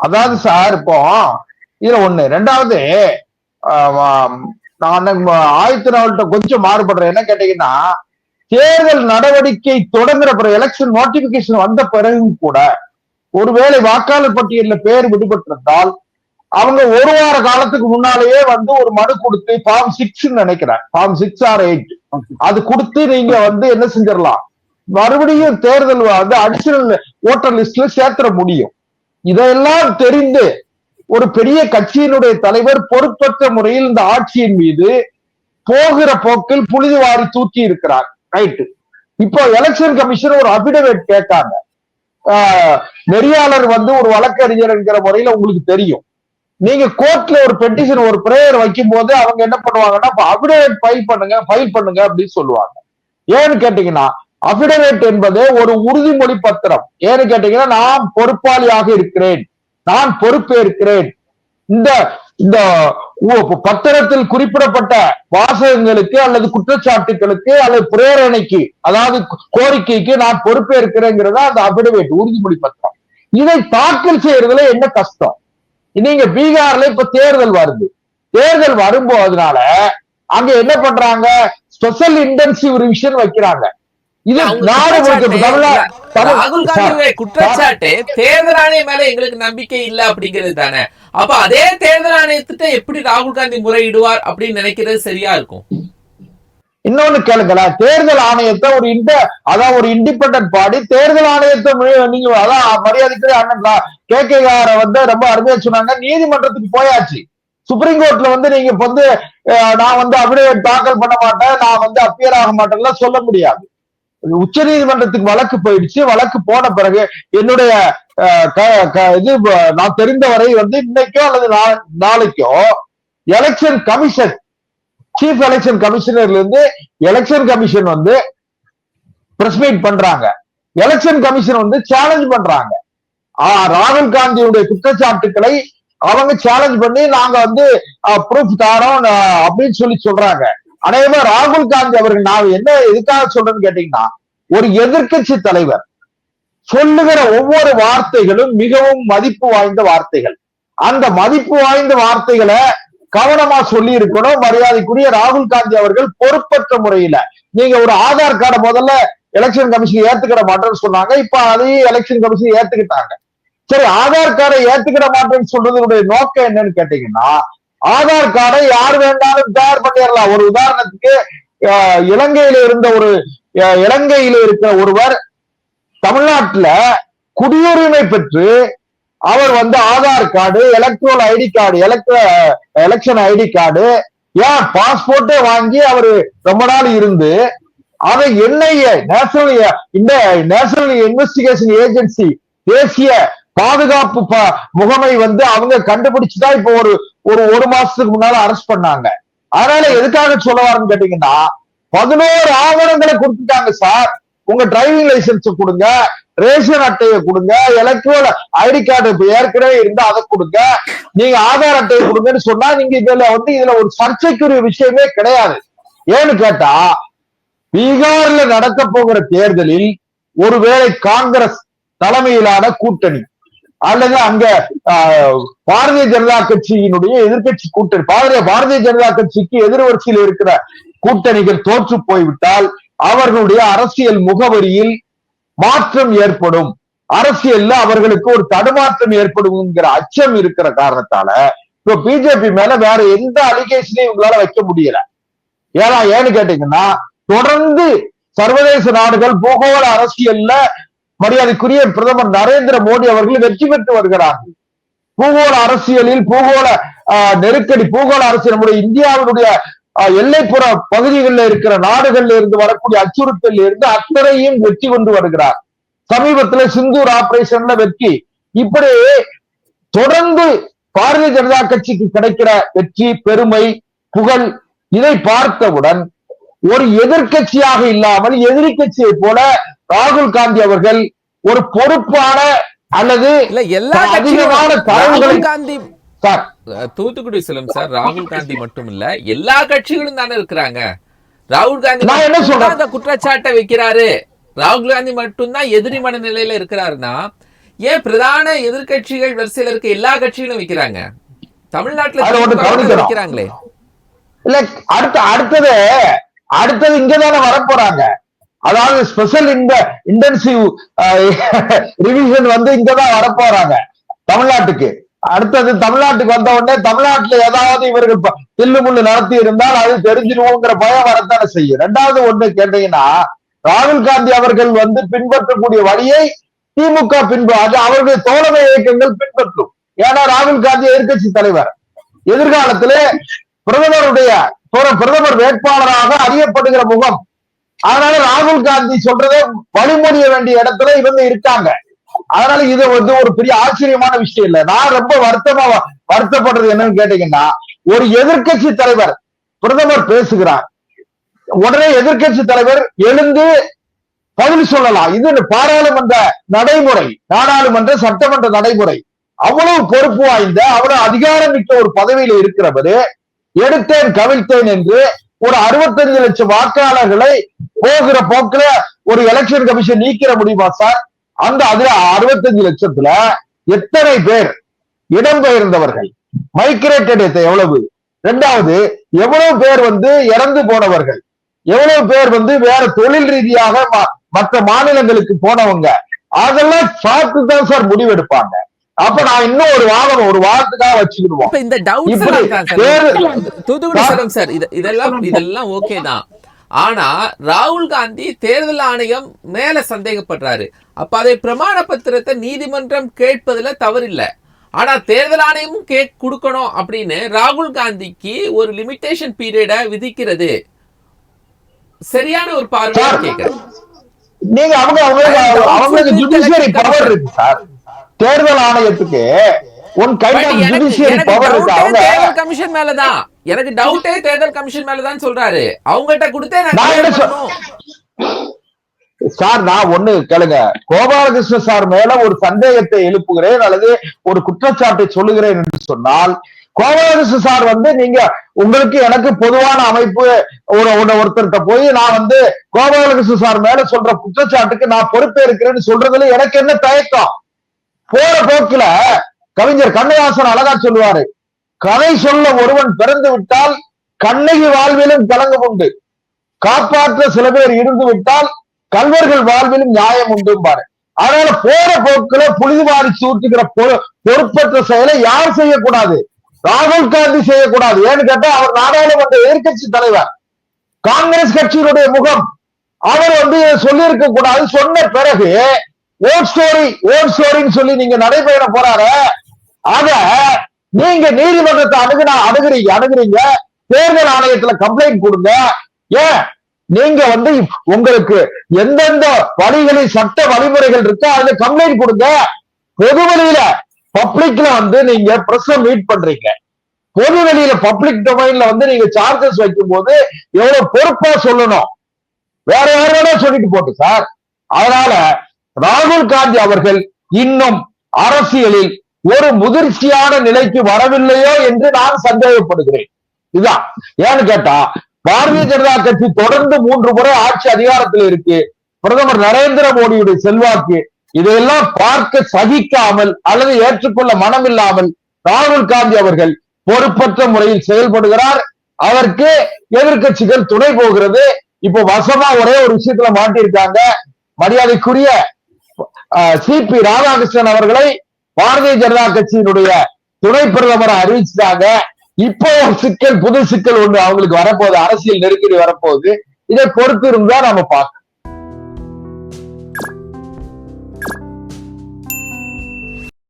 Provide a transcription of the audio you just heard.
அதாவது சார் இப்போ இதுல ஒண்ணு. ரெண்டாவது ஆஹ், நான் ஆயிரத்தி நாள்கிட்ட கொஞ்சம் மாறுபடுறேன். என்ன கேட்டீங்கன்னா தேர்தல் நடவடிக்கை தொடங்குற பிறகு எலெக்ஷன் நோட்டிபிகேஷன் வந்த பிறகு கூட ஒருவேளை வாக்காளர் பட்டியலில் பேர் விடுபட்டிருந்தால் அவங்க ஒரு வார காலத்துக்கு முன்னாலேயே வந்து ஒரு மனு கொடுத்து ஃபார்ம் சிக்ஸ் நினைக்கிறேன் ஃபார்ம் சிக்ஸ் ஆர் எயிட் அது கொடுத்து நீங்க வந்து என்ன செஞ்சிடலாம்? மறுபடியும் தேர்தல் வந்து அடிஷனல் ஓட்டர் லிஸ்ட்ல சேர்த்துட முடியும். இதையெல்லாம் தெரிந்து ஒரு பெரிய கட்சியினுடைய தலைவர் பொறுப்பற்ற முறையில் இந்த ஆட்சியின் மீது போகிற போக்கில் புனித வாரி தூக்கி இருக்கிறார். ரைட்டு இப்போ எலெக்ஷன் கமிஷன் ஒரு அபிடவேட் கேட்டாங்க. ஆஹ், நெறியாளர் வந்து ஒரு வழக்கறிஞர் என்கிற முறையில உங்களுக்கு தெரியும். நீங்க கோர்ட்ல ஒரு பெட்டிஷன் ஒரு பிரேயர் வைக்கும் போது அவங்க என்ன பண்ணுவாங்கன்னா அபிடவேட் ஃபைல் பண்ணுங்க ஃபைல் பண்ணுங்க அப்படின்னு சொல்லுவாங்க. ஏன்னு கேட்டீங்கன்னா அபிடவேட் என்பது ஒரு உறுதிமொழி பத்திரம். ஏன்னு கேட்டீங்கன்னா நான் பொறுப்பாளியாக இருக்கிறேன். நான் பொறுப்பேற்கிறேன். இந்த இந்த பத்திரத்தில் குறிப்பிடப்பட்ட வாசகங்களுக்கு அல்லது குற்றச்சாட்டுகளுக்கு அல்லது பிரேரணைக்கு அதாவது கோரிக்கைக்கு நான் பொறுப்பேற்கிறேங்கிறதா அந்த அபிடவேட் உறுதிமொழி பத்திரம். இதை தாக்கல் செய்யறதுல என்ன கஷ்டம்? நீங்க பீகார்ல இப்ப தேர்தல் வருது. தேர்தல் வரும்போதுனால அங்க என்ன பண்றாங்க? ஸ்பெஷல் இன்டென்சிவ் ரிவிஷன் வைக்கிறாங்க. இது நாடு ராகுல் காந்தியுடைய குற்றச்சாட்டு தேர்தல் ஆணையம் மேல எங்களுக்கு நம்பிக்கை இல்ல அப்படிங்கிறது தானே. அப்ப அதே தேர்தல் ஆணையத்திட்ட எப்படி ராகுல் காந்தி முறையிடுவார் அப்படின்னு நினைக்கிறது சரியா இருக்கும்? இன்னொன்னு கேளுங்களேன் தேர்தல் ஆணையத்தை ஒரு இண்ட அதான் ஒரு இண்டிபெண்டன்ட் பாடி தேர்தல் ஆணையத்தை நீங்க அதான் மரியாதைக்குரிய அண்ணன் கே கே வந்து ரொம்ப அருமையா சொன்னாங்க. நீதிமன்றத்துக்கு போயாச்சு. சுப்ரீம் கோர்ட்ல வந்து நீங்க வந்து நான் வந்து அபிடேவிட் தாக்கல் பண்ண மாட்டேன் நான் வந்து அப்பியர் ஆக மாட்டேன்லாம் சொல்ல முடியாது. உச்ச நீதிமன்றத்துக்கு வழக்கு போயிடுச்சு. வழக்கு போன பிறகு என்னுடைய க- க- இது நான் தெரிந்தவரை வந்து இன்னைக்கோ அல்லது நா- நாளைக்கோ எலெக்ஷன் கமிஷன் சீஃப் எலெக்ஷன் கமிஷனர்ல இருந்து எலெக்ஷன் கமிஷன் வந்து பிரஸ் மீட் பண்றாங்க. எலெக்ஷன் கமிஷன் வந்து சேலஞ்ச் பண்றாங்க. ராகுல் காந்தியுடைய குற்றச்சாட்டுக்களை அவங்க சேலஞ்ச் பண்ணி நாங்க வந்து ப்ரூஃப் தாரோம் அப்படின்னு சொல்லி சொல்றாங்க. அநேகமா ராகுல் காந்தி அவர்கள் நான் என்ன எதுக்காக சொல்றேன்னு கேட்டீங்கன்னா ஒரு எதிர்க்கட்சி தலைவர் சொல்லுகிற ஒவ்வொரு வார்த்தைகளும் மிகவும் மதிப்பு வாய்ந்த வார்த்தைகள். அந்த மதிப்பு வாய்ந்த வார்த்தைகளை கவனமா சொல்லி இருக்கணும் மரியாதைக்குரிய ராகுல் காந்தி அவர்கள் பொறுப்பற்ற முறையில நீங்க ஒரு ஆதார் கார்டை முதல்ல எலெக்ஷன் கமிஷன் ஏத்துக்கிட மாட்டேன்னு சொன்னாங்க. இப்ப அதையும் எலெக்ஷன் கமிஷன் ஏத்துக்கிட்டாங்க. சரி ஆதார் கார்டை ஏத்துக்கிட மாட்டேன்னு சொல்றதுடைய நோக்கம் என்னன்னு கேட்டீங்கன்னா ஆதார் கார்டை யார் வேண்டாலும் தயார் பண்ணிடலாம். ஒரு உதாரணத்துக்கு இலங்கையில இருந்த ஒரு இலங்கையில இருக்கிற ஒருவர் தமிழ்நாட்டுல குடியுரிமை பெற்று அவர் வந்து Aadhaar card electoral ID card எலக்ட்ர election ID card ஏன் பாஸ்போர்ட்டே வாங்கி அவர் ரொம்ப நாள் இருந்து அதை என்ஐஏ நேஷனல் இந்த நேஷனல் இன்வெஸ்டிகேஷன் ஏஜென்சி தேசிய பாதுகாப்பு ப- முகமை வந்து அவங்க கண்டுபிடிச்சுதான் இப்போ ஒரு ஒரு ஒரு மாசத்துக்கு முன்னால அரெஸ்ட் பண்ணாங்க. அதனால எதுக்காக சொல்ல வரேன்னு கேட்டீங்கன்னா பதினோரு ஆவணங்களை கொடுத்துட்டாங்க சார் உங்க டிரைவிங் லைசன்ஸ் கொடுங்க ரேஷன் அட்டையை கொடுங்க எலக்ட்ரோல் ஐடி கார்டு இப்ப ஏற்கனவே இருந்தா அதை கொடுங்க. நீங்க ஆதார் அட்டையை கொடுங்கன்னு சொன்னா நீங்க இதுல வந்து இதுல ஒரு சர்ச்சைக்குரிய விஷயமே கிடையாது. ஏன்னு கேட்டா பீகார்ல நடக்க போகிற தேர்தலில் ஒருவேளை காங்கிரஸ் தலைமையிலான கூட்டணி அல்லது அங்க பாரதிய ஜனதா கட்சியினுடைய எதிர்கட்சி கூட்டணி பாரதிய பாரதிய ஜனதா கட்சிக்கு எதிர்வரிசையில் இருக்கிற கூட்டணிகள் தோற்று போய்விட்டால் அவர்களுடைய அரசியல் முகவரியில் மாற்றம் ஏற்படும். அரசியல்ல அவர்களுக்கு ஒரு தடுமாற்றம் ஏற்படும்ங்கிற அச்சம் இருக்கிற காரணத்தால இப்ப பிஜேபி மேல வேற எந்த அலிகேஷனையும் இவங்களால வைக்க முடியல. ஏன்னா ஏன்னு கேட்டீங்கன்னா தொடர்ந்து சர்வதேச நாடுகள் பூகோள அரசியல்ல மரியாதைக்குரிய பிரதமர் நரேந்திர மோடி அவர்கள் வெற்றி பெற்று வருகிறார்கள் பூகோள அரசியலில் பூகோள நெருக்கடி பூகோள அரசியல் நம்முடைய இந்தியாவினுடைய எல்லைப்புற பகுதிகளில் இருக்கிற நாடுகள்ல இருந்து வரக்கூடிய அச்சுறுத்தல் இருந்து அத்தனையும் வெற்றி கொண்டு வருகிறார். சமீபத்துல சிந்தூர் ஆபரேஷன்ல வெற்றி. இப்படி தொடர்ந்து பாரதிய ஜனதா கட்சிக்கு கிடைக்கிற வெற்றி பெருமை புகழ் இதை பார்த்தவுடன் ஒரு எதிர்க்கட்சியாக இல்லாமல் எதிரி கட்சியை போல ராகுல் காந்தி அவர்கள் ஒரு பொறுப்பான அல்லது அதிகமான தரவுகளை காந்தி சார். தூத்துக்குடி செல்லும் சார் ராகுல் காந்தி மட்டும் இல்ல எல்லா கட்சிகளும் தானே இருக்கிறாங்க. ராகுல் காந்தி நான் என்ன சொல்றேன்? அந்த குற்றச்சாட்டை வைக்கிறாரு. ராகுல் காந்தி மட்டும்தான் எதிரி மனநிலையில இருக்கிறாருன்னா ஏன் பிரதான எதிர்க்கட்சிகள் வரிசையில இருக்க எல்லா கட்சிகளும் வைக்கிறாங்க? தமிழ்நாட்டுல. வைக்கிறாங்களே. இல்ல அடுத்த அடுத்தது அடுத்தது இங்கதானே வரப்போறாங்க. அதாவது ஸ்பெஷல் இந்த இன்டென்சிவ் ரிவிஷன் வந்து இங்கதான் வரப்போறாங்க தமிழ்நாட்டுக்கு. அடுத்தது தமிழ்நாட்டுக்கு வந்த உடனே தமிழ்நாட்டுல ஏதாவது இவர்கள் தில்லு முள்ளு நடத்தி இருந்தால் அது தெரிஞ்சிருவோங்கிற பயம் வரத்தானே செய்யும். ரெண்டாவது ஒண்ணு கேட்டீங்கன்னா ராகுல் காந்தி அவர்கள் வந்து பின்பற்றக்கூடிய வழியை திமுக பின்பு அது அவருடைய தோழமை இயக்கங்கள் பின்பற்றும். ஏன்னா ராகுல் காந்தி எதிர்க்கட்சி தலைவர். எதிர்காலத்திலே பிரதமருடைய பிரதமர் வேட்பாளராக அறியப்படுகிற முகம் அதனால ராகுல் காந்தி சொல்றதை வழிமொழிய வேண்டிய இடத்துல இவங்க இருக்காங்க. அதனால இது வந்து ஒரு பெரிய ஆச்சரியமான விஷயம் இல்ல. நான் ரொம்ப வருத்தமா வருத்தப்படுறது என்னன்னு கேட்டீங்கன்னா ஒரு எதிர்கட்சி தலைவர் பிரதமர் பேசுகிறார். உடனே எதிர்கட்சி தலைவர் எழுந்து பதில் சொல்லலாம். இது பாராளுமன்ற நடைமுறை நாடாளுமன்ற சட்டமன்ற நடைமுறை. அவ்வளவு பொறுப்பு வாய்ந்த அவ்வளவு அதிகாரம் மிக்க ஒரு பதவியில இருக்கிறவரு எடுத்தேன் கவிழ்த்தேன் என்று ஒரு அறுபத்தஞ்சு லட்சம் வாக்காளர்களை போகிற போக்குல ஒரு எலெக்ஷன் கமிஷன் நீக்கிற முடியுமா சார் அந்த அதுல அறுபத்தஞ்சு லட்சத்துல எத்தனை பேர் இடம்பெயர்ந்தவர்கள்? மைக்ரேட்டட் எவ்வளவு? ரெண்டாவது எவ்வளவு பேர் வந்து இறந்து போனவர்கள்? எவ்வளவு பேர் வந்து வேற தொழில் ரீதியாக ம- மற்ற மாநிலங்களுக்கு போனவங்க? அதெல்லாம் பார்த்து தான் சார் முடிவெடுப்பாங்க. அப்ப நான் இன்னும் ஒரு வாரம் ஒரு வாரத்துக்காக வச்சுக்கிடுவோம். இந்த சார். தூத்துக்குடி சரம் சார் இது இதெல்லாம் இதெல்லாம் ஓகே தான். ஆனா ராகுல் காந்தி தேர்தல் ஆணையம் மேல சந்தேகப்படுறாரு. அப்ப அதை பிரமாண பத்திரத்தை நீதிமன்றம் கேட்பதுல தவறில்லை. ஆனா தேர்தல் ஆணையமும் கேக் கொடுக்கணும் அப்படின்னு ராகுல் காந்திக்கு ஒரு லிமிட்டேஷன் பீரியட விதிக்கிறது. சரியான ஒரு பார்வையா சார், கேக்குறேன் நீங்க அவங்க அவங்களுக்கு அவங்களுக்கு ஜுடிஷியரி பவர் இருக்கு சார். தேர்தல் ஆணையத்துக்கு அவங்க தேர்தல் கமிஷன் மேலதான். எனக்கு டவுட்டே தேர்தல் கமிஷன் மேலதான் சொல்றாரு. அவங்ககிட்ட கொடுத்தே நான். சார் நான் ஒண்ணு கேளுங்க. கோபாலகிருஷ்ண சார் மேல ஒரு சந்தேகத்தை எழுப்புகிறேன் அல்லது ஒரு குற்றச்சாட்டை சொல்லுகிறேன் என்று சொன்னால் கோபாலகிருஷ்ண சார் வந்து நீங்க உங்களுக்கு எனக்கு பொதுவான அமைப்பு ஒரு- ஒருத்தர்கிட்ட போய் நான் வந்து கோபாலகிருஷ்ண சார் மேல சொல்ற குற்றச்சாட்டுக்கு நான் பொறுப்பேற்கிறேன்னு சொல்றதுல எனக்கு என்ன தயக்கம்? போற போக்குல கவிஞர் கண்ணதாசன் அழகா சொல்லுவாரு கதை சொல்ல ஒருவன் பிறந்து விட்டால் கண்ணகி வாழ்விலும் கலங்கம் உண்டு. காப்பாற்ற சில பேர் இருந்து விட்டால் கல்வர்கள் வாழ்விலும் நியாயம் உண்டும்பாரு அதனால போற போக்குல புழுதி மாறி சூட்டுகிற பொறுப்பற்ற செயலை யார் செய்யக்கூடாது? ராகுல் காந்தி செய்யக்கூடாது. ஏன்னு கேட்டா அவர் நாடாளுமன்ற எதிர்கட்சி தலைவர். காங்கிரஸ் கட்சியினுடைய முகம். அவர் வந்து சொல்லியிருக்க கூடாது சொன்ன பிறகு ஓட் ஸ்டோரி ஓட் ஸ்டோரின்னு சொல்லி நீங்க நடைபெற போறாரு ஆக நீங்க நீதிமன்றத்தை அணுகுனா அணுகுறீங்க அணுகுறீங்க. தேர்தல் ஆணையத்துல கம்ப்ளைண்ட் கொடுங்க. ஏன்? நீங்க வந்து உங்களுக்கு எந்தெந்த வழிகளில் சட்ட வழிமுறைகள் இருக்கோ அதுல கம்ப்ளைண்ட் கொடுங்க. பொது வெளியில பப்ளிக்ல வந்து நீங்க பிரஸ் மீட் பண்றீங்க. பொது வெளியில பப்ளிக் டொமைன்ல வந்து நீங்க சார்ஜஸ் வைக்கும் போது எவ்வளவு பொறுப்பா சொல்லணும். வேற யாரோட சொல்லிட்டு போட்டு சார் அதனால ராகுல் காந்தி அவர்கள் இன்னும் அரசியலில் ஒரு முதிர்ச்சியான நிலைக்கு வரவில்லையோ என்று நான் சந்தேகப்படுகிறேன். இதுதான். ஏன்னு கேட்டா பாரதிய ஜனதா கட்சி தொடர்ந்து மூன்று முறை ஆட்சி அதிகாரத்தில் இருக்கு. பிரதமர் நரேந்திர மோடியுடைய செல்வாக்கு இதையெல்லாம் பார்க்க சகிக்காமல் அல்லது ஏற்றுக்கொள்ள மனமில்லாமல் ராகுல் காந்தி அவர்கள் பொறுப்பற்ற முறையில் செயல்படுகிறார். அதற்கு எதிர்க்கட்சிகள் துணை போகிறது. இப்போ வசமா ஒரே ஒரு விஷயத்துல மாட்டியிருக்காங்க. மரியாதைக்குரிய சி பி ராதாகிருஷ்ணன் அவர்களை பாரதிய ஜனதா கட்சியினுடைய துணை பிரதமரை அறிவிச்சிட்டாங்க. இப்போ ஒரு சிக்கல் புது சிக்கல் ஒண்ணு அவங்களுக்கு வரப்போகுது. அரசியல் நெருக்கடி வரப்போகுது. இதை பொறுத்து இருந்தா நம்ம பார்க்கணும்.